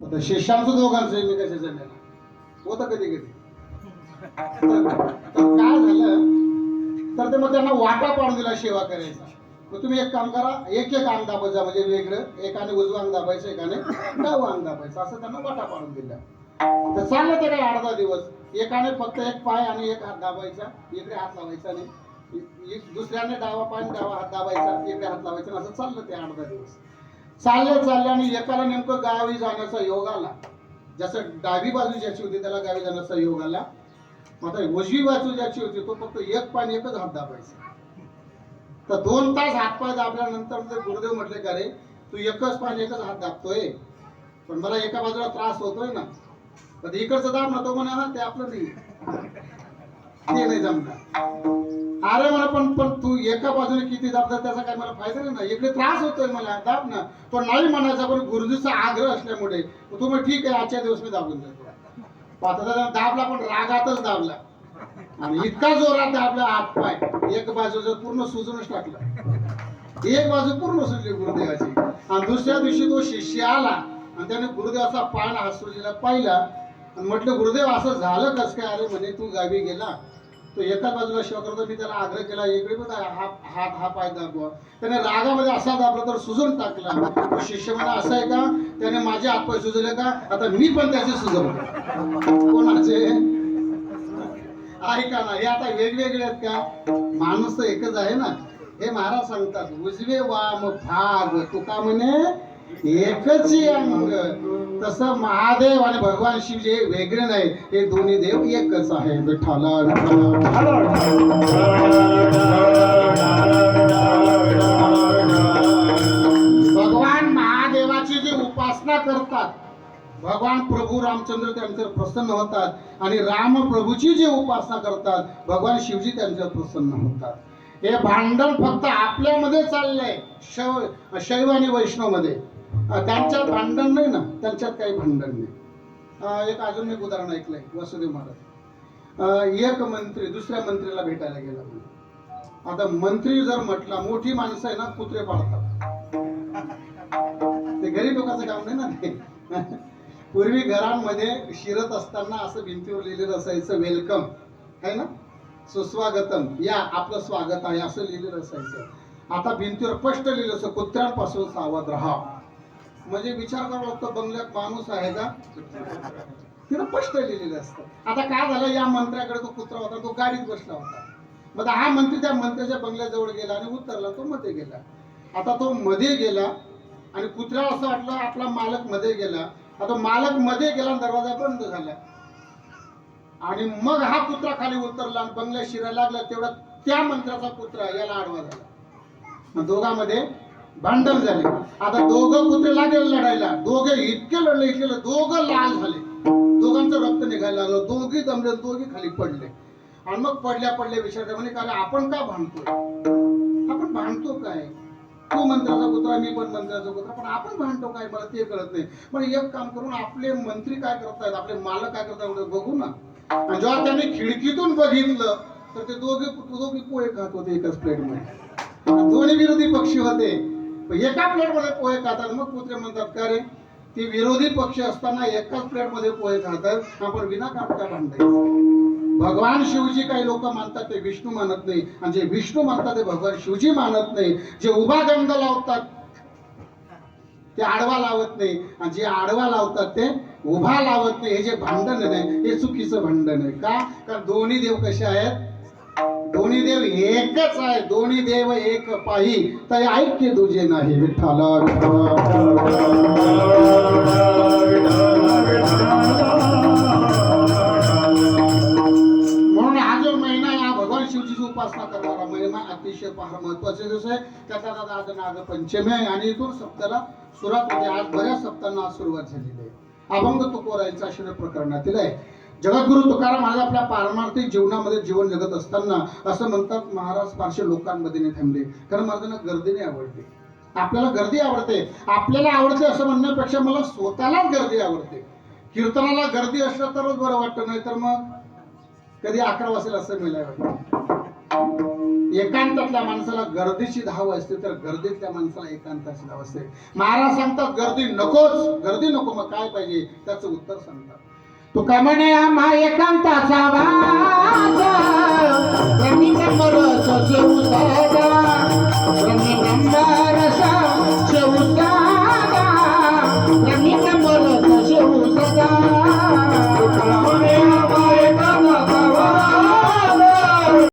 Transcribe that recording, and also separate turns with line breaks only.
आता शिष्यांचं दोघांचं मी कशा झालेलं होतं कधी कधी. काय झालं? तर ते मग त्यांना वाटा पाडून दिला सेवा करायचा. मग तुम्ही एक काम करा एक एक अंग दाबायचा म्हणजे वेगळं. एकाने उजवा अंग दाबायचं एकाने डाव अंग दाबायचं. असं त्यांना वाटा पाडून दिला. तर चाललं ते काय अर्धा दिवस. एकाने फक्त एक पाय आणि एक हात दाबायचा. इकडे हात लावायचा नाही. दुसऱ्याने डावा पाय आणि डावा हात दाबायचा. इकडे हात लावायचा असं चाललं ते अर्धा दिवस. चाललं चालल्या आणि एकाला नेमकं गावी जाण्याचा योग आला. जसं डावी बाजू ज्याची होती त्याला गावी जाण्याचा योग आला. मग आता उजवी बाजू ज्याची होती तो फक्त एक पान एकच हात दाबायचा. तर दोन तास हातपाय दाबल्यानंतर गुरुदेव म्हटले का रे तू एकच पाय एकच हात दाबतोय? पण मला एका बाजूला त्रास होतोय ना. तर इकडचं दाब ना तो म्हणा ते आपलं नाही ते नाही जमणार. अरे मला पण पण तू एका बाजूने किती दाबतात त्याचा काय मला फायदा नाही ना. इकडे त्रास होतोय मला दाब ना. तो नाही म्हणायचा पण गुरुजीचा आग्रह असल्यामुळे. तू मग ठीक आहे आजच्या दिवस मी दाबून जातो. पाहता दाबला पण रागातच दाबला. आणि इतका जोरात दाबला आत पाय. एक बाजूचं पूर्ण सुजूनच टाकलं. एक बाजू पूर्ण सुजली गुरुदेवाची. आणि दुसऱ्या दिवशी तो शिष्य आला आणि त्याने गुरुदेवाचा पान आणि पाहिला. आणि म्हटलं गुरुदेव असं झालं कस काय? अरे म्हणे तू गावी गेला. तो एका बाजूला सेवा मी त्याला आग्रह केला इकडे पण हा हात हा पाय दाबवा. त्याने रागामध्ये असा दाबला तर सुजून टाकला. शिष्य मला असं आहे का? त्याने माझे हातपाय सुजले का? आता मी पण त्याचे सुजवले. कोणाचे? ऐका ना हे आता वेगवेगळे आहेत का? माणूस तर एकच आहे ना. हे महाराज सांगतात उजवे वाम भाग. तुका म्हणे? एकच अंग तसं महादेव आणि भगवान शिव जे वेगळे नाही हे दोन्ही देव एकच आहे विठ्ठला भगवान महादेवाची जी उपासना करतात भगवान प्रभू रामचंद्र त्यांच्यावर प्रसन्न होतात आणि राम प्रभूची जी उपासना करतात भगवान शिवजी त्यांच्यावर प्रसन्न होतात. हे भांडण फक्त आपल्यामध्ये चाललंय शैव शैव आणि वैष्णवमध्ये त्यांच्यात भांडण नाही ना त्यांच्यात काही भांडण नाही. एक अजून एक उदाहरण ऐकलंय वसुदेव महाराज. एक मंत्री दुसऱ्या मंत्रीला भेटायला गेला. आता मंत्री जर म्हटला मोठी माणसं आहे ना कुत्रे पाळतात. ते गरीब लोकांचं काम नाही ना ते. पूर्वी घरांमध्ये शिरत असताना असं भिंतीवर लिहिलेलं असायचं वेलकम. आहे ना? सुस्वागतम. या आपलं स्वागत आहे असं लिहिलेलं असायचं. आता भिंतीवर स्पष्ट लिहिलं असं कुत्र्यांपासून सावध राहा. म्हणजे विचार करावा लागतो बंगल्यात माणूस आहे का? तिथं स्पष्ट लिहिलेलं असतं. आता काय झालं या मंत्र्याकडे तो कुत्रा होता तो गाडीत बसला होता. मग हा मंत्री त्या मंत्र्याच्या बंगल्याजवळ गेला आणि उतरला तो मध्ये गेला. आता तो मध्ये गेला आणि कुत्र्याला असं वाटलं आपला मालकमध्ये गेला. आता मालकमध्ये गेला आणि दरवाजा बंद झाला. आणि मग हा कुत्रा खाली उतरला आणि बंगल्या शिरायला लागला तेवढा त्या मंत्र्याचा कुत्रा याला आडवा झाला. दोघांमध्ये भांडण झाले. आता दोघं कुत्रे लागले लढायला. दोघे इतके लढले इतके दोघं लाल झाले. दोघांचं रक्त निघायला लागलं. दोघी दमले दोघी खाली पडले. आणि मग पडल्या पडल्या विचारले म्हणे काय आपण का भांडतोय? आपण भांडतो काय? तू मंत्र्याचा कुत्रा मी पण मंत्र्याचा कुत्रा पण आपण भांडतो काय? मला ते कळत नाही. पण एक काम करून आपले मंत्री काय करतायत? आपले मालक काय करतायत? बघू ना. आणि जेव्हा त्यांनी खिडकीतून बघितलं तर ते दोघे दोघे पोहे खात होते एकाच प्लेटमध्ये दोन्ही विरोधी पक्षी होते. एका प्लेटमध्ये पोहे खातात मग कुत्रे म्हणतात का रे? ते विरोधी पक्ष असताना एकाच प्लेटमध्ये पोहे खातात आपण विना कापता भांडायचं भगवान शिवजी काही लोक मानतात ते विष्णू मानत नाही. आणि जे विष्णू मानतात ते भगवान शिवजी मानत नाही. जे उभा गंध लावतात ते आडवा लावत नाही. आणि जे आडवा लावतात ते उभा लावत नाही. हे जे भांडण आहे हे चुकीचं भांडण आहे. का? कारण दोन्ही देव कसे आहेत? दोन्ही देव एकच आहे दोन्ही देव एक पाही. तर ऐक्य तुझे नाही विठ्ठला. म्हणून हा जो महिना या भगवान शिवजीची उपासना करणारा महिना अतिशय फार महत्त्वाचा दिवस आहे त्याचा दादा आज नाग पंचमी आहे आणि इथून सप्ताला सुरुवात म्हणजे आज बऱ्याच सप्तांना आज सुरुवात झालेली आहे. अभंग तुकोरायचा शिव प्रकरणातील आहे. जगद्गुरु तुकाराम महाराज आपल्या पारमार्थिक जीवनामध्ये जीवन जगत असताना असं म्हणतात महाराज फारसे लोकांमध्ये नाही थांबले कारण महाराजांना गर्दी नाही आपल्याला गर्दी आवडते. आपल्याला आवडते असं म्हणण्यापेक्षा मला स्वतःलाच गर्दी आवडते. कीर्तनाला गर्दी असलं तरच बरं वाटतं नाही तर मग कधी अकरा वाजेल असं मिळायला एकांतातल्या माणसाला गर्दीची धाव असते तर गर्दीतल्या माणसाला एकांताची धाव असते. महाराज सांगतात गर्दी नकोच गर्दी नको मग काय पाहिजे? त्याचं उत्तर सांगतात. तुका म्हणे आम्हा एकांताचा वास ब्रह्मी ब्रह्म रस जेऊ साधा. ब्रह्मी ब्रह्म